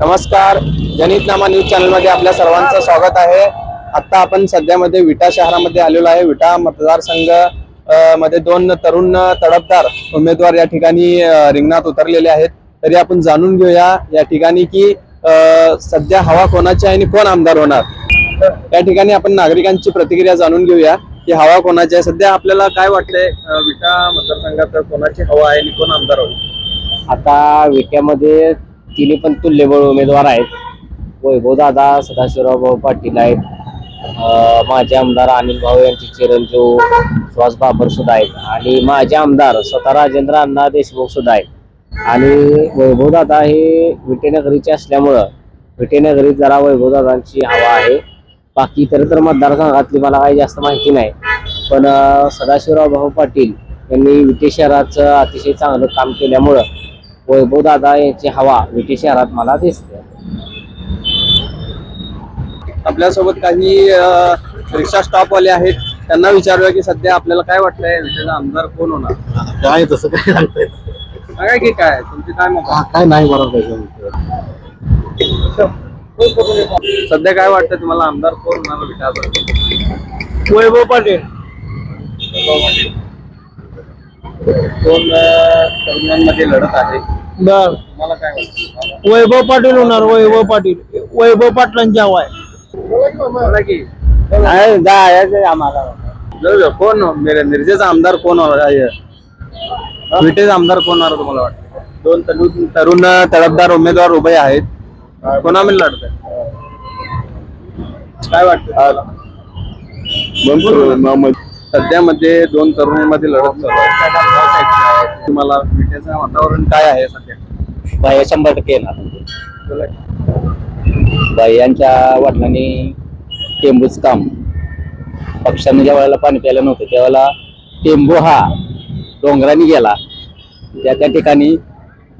नमस्कार. जनितनामा न्यूज चॅनलमध्ये आपल्या सर्वांचं स्वागत आहे. आता आपण सध्यामध्ये विटा शहरामध्ये आलेलो आहे. विटा मतदारसंघमध्ये दोन तरुण तडफदार उमेदवार या ठिकाणी रिंगणात उतरलेले आहेत. तरी आपण जाणून घेऊया या ठिकाणी की सध्या हवा कोणाची आहे आणि कोण आमदार होणार? या ठिकाणी आपण नागरिकांची प्रतिक्रिया जाणून घेऊया की हवा कोणाची आहे. सध्या आपल्याला काय वाटतंय विटा मतदारसंघात कोणाची हवा आहे आणि कोण आमदार होईल? आता विट्यामध्ये तिन्ही पण तुल्यबळ उमेदवार आहेत. वैभव दादा सदाशिवराव भाऊ पाटील आहेत. माझे माजी आमदार अनिल भाऊ यांचे चिरंजीव सुहास बाबर सुद्धा आहेत. आणि माजी आमदार स्वतः राजेंद्र अण्णा देशमुख सुद्धा आहेत. आणि वैभव दादा हे विटेनगरीचे असल्यामुळं विटेनगरीत जरा वैभव दादांची हवा आहे. बाकी इतर तर मतदारसंघातली मला काही जास्त माहिती नाही. पण सदाशिवराव भाऊ पाटील यांनी विटे शहराचं अतिशय चांगलं काम केल्यामुळं वैभव दादा यांची हवा विटे शहरात मला दिसते. आपल्यासोबत काही रिक्षा स्टॉपवाले आहेत. त्यांना विचारूया की सध्या आपल्याला काय वाटतंय? विट्याचा आमदार कोण होणार? काय तसं काय सांगताय? सांगा की काय? तुमचे काय मत? आहे? काय नाही बरोबर सध्या काय वाटतं तुम्हाला? आमदार कोण होणार विटाचा वैभव पाटील. दोन अ, तरुणांमध्ये लढत आहे? बर. तुम्हाला काय वाटतं वैभव पाटील होणार वैभव पाटील. वैभव पाटलांची हवा आहे. बोला की. आम्हाला. जाऊ द्या. कोण? मिर- मिरजेचा आमदार कोण होणार आहे? विटेचा आमदार कोण होणार तुम्हाला वाटतं? दोन तरुण तरुण तडफदार उमेदवार उभे आहेत. कोणामध्ये लढत आहे काय वाटतं सध्यामध्ये दोन तरुणांमध्ये लढत चालू आहे. तुम्हाला विटेचं वातावरण काय आहे सध्या बाई शंभर टक्के येणार बोला की. बाई यांच्या वडिलांनी टेंबूच काम पक्ष्यांना ज्या वेळेला पाणी प्यायला नव्हतं त्यावेळेला टेंबू हा डोंगराने गेला त्या त्या ठिकाणी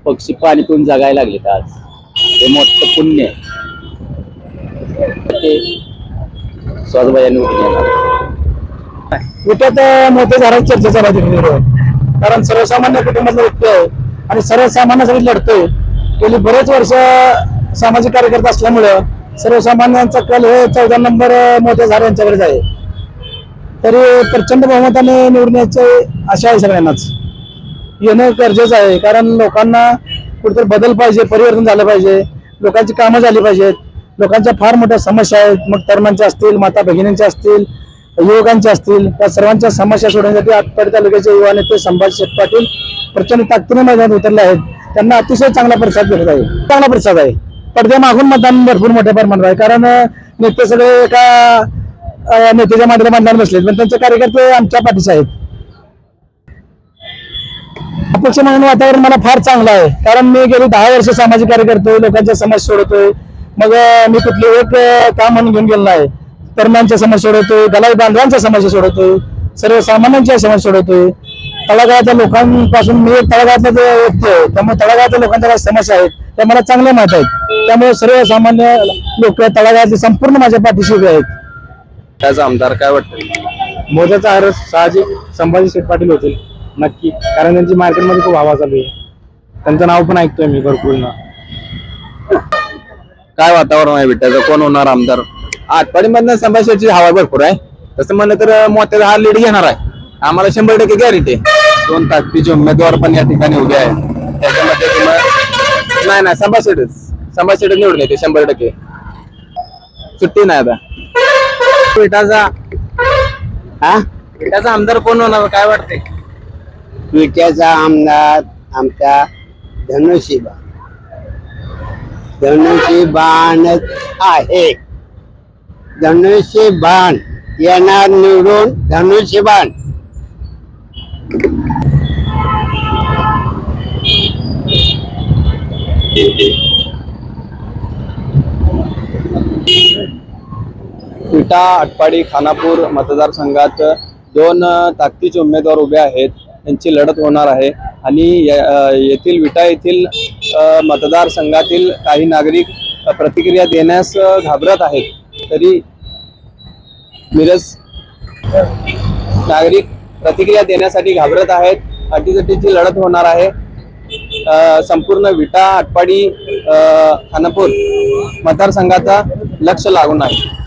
पक्षी पाणी पिऊन जगायला लागले आज हे मोठं पुण्य आहे. ते स्वतःबाई उठून येणार विट्यात मोठे झाडाची चर्चा चालू आहे. कारण सर्वसामान्य कुटुंबातला व्यक्ती आहे आणि सर्वसामान्यासाठी लढतोय. गेली बरेच वर्ष सामाजिक कार्यकर्ता असल्यामुळं सर्वसामान्यांचा कल हे चौदा नंबर मोठ्या झाड यांच्याकडेच आहे. तरी प्रचंड बहुमताने निवडण्याचे आशा आहे सगळ्यांनाच. येणं गरजेचं आहे कारण लोकांना कुठेतरी बदल पाहिजे परिवर्तन झालं पाहिजे लोकांची कामं झाली पाहिजेत लोकांच्या फार मोठ्या समस्या आहेत मग तरुणांच्या असतील माता भगिनींच्या असतील युवकांच्या असतील त्या सर्वांच्या समस्या सोडवण्यासाठी आटपाडी तालुक्याचे युवा नेते संभाजी शेठ पाटील प्रचंड ताकदीने मैदानात उतरले आहेत. त्यांना अतिशय चांगला प्रतिसाद भेटत आहे. चांगला प्रतिसाद आहे. पडद्या मागून मतदान भरपूर मोठ्या प्रमाणात आहे. कारण नेते सगळे एका नेत्याच्या मांडीला मतदान बसलेत. पण त्यांचे कार्यकर्ते आमच्या पाठीचे आहेत. अपेक्ष म्हणून वातावरण मला फार चांगलं आहे. कारण मी गेली दहा वर्ष सामाजिक कार्य करतोय लोकांच्या समस्या सोडवतोय. मग मी कुठली एक काम म्हणून घेऊन गेलो नाही तरुणांच्या समस्या सोडवतोय दलाई बांधवांच्या समस्या सोडवतोय सर्वसामान्यांच्या समस्या सोडवतोय. तळागाळाच्या लोकांपासून मी एक तळागाळातला जे व्यक्ती आहे त्यामुळे तळागाळातल्या लोकांच्या काही समस्या आहेत त्या मला चांगल्या माहीत आहेत. त्यामुळे सर्वसामान्य लोक तळागाळातले संपूर्ण माझ्या पाठीशी उभे आहेत. त्याचा आमदार काय वाटतं मोत्याचा आरस साहजिक संभाजी शेठ पाटील होतील नक्की. कारण त्यांची मार्केटमध्ये खूप हवा चालू आहे त्यांचं नाव पण ऐकतोय मी भरपूर. काय वातावरण आहे विट्याचं कोण होणार आमदार? आटपाडी मधनं संभाषणाची हवा भरपूर आहे. तसं म्हणलं तर मोत्याचा हा लीड घेणार आहे. आम्हाला शंभर टक्के गॅरंटी दोन ताकदीचे उमेदवार पण या ठिकाणी उभे आहेत. त्याच्यामध्ये तुम्हाला नाही नाही संभाषणच संभाषण निवडून येते शंभर टक्के. सुट्टी नाही आता. विटाचा. हा? विटाचा आमदार कोण होणार काय वाटते विट्याचा आमदार आमचा धनुष्यबाण धनुष्यबाणच आहे. धनुष्यबाण येणार निवडून धनुष्यबाण विटा आटपाडी खानापूर मतदारसंघात दोन ताकदीचे उमेदवार उभे आहेत. त्यांची लढत होणार आहे. आणि या- येथील विटा येथील मतदारसंघातील काही नागरिक प्रतिक्रिया देण्यास घाबरत आहेत. तरी मिरज नागरिक प्रतिक्रिया देण्यासाठी घाबरत आहेत. अटीतटीची लढत होणार आहे. संपूर्ण विटा आटपाडी खानापूर मतदारसंघाचा लक्ष लागून आहे.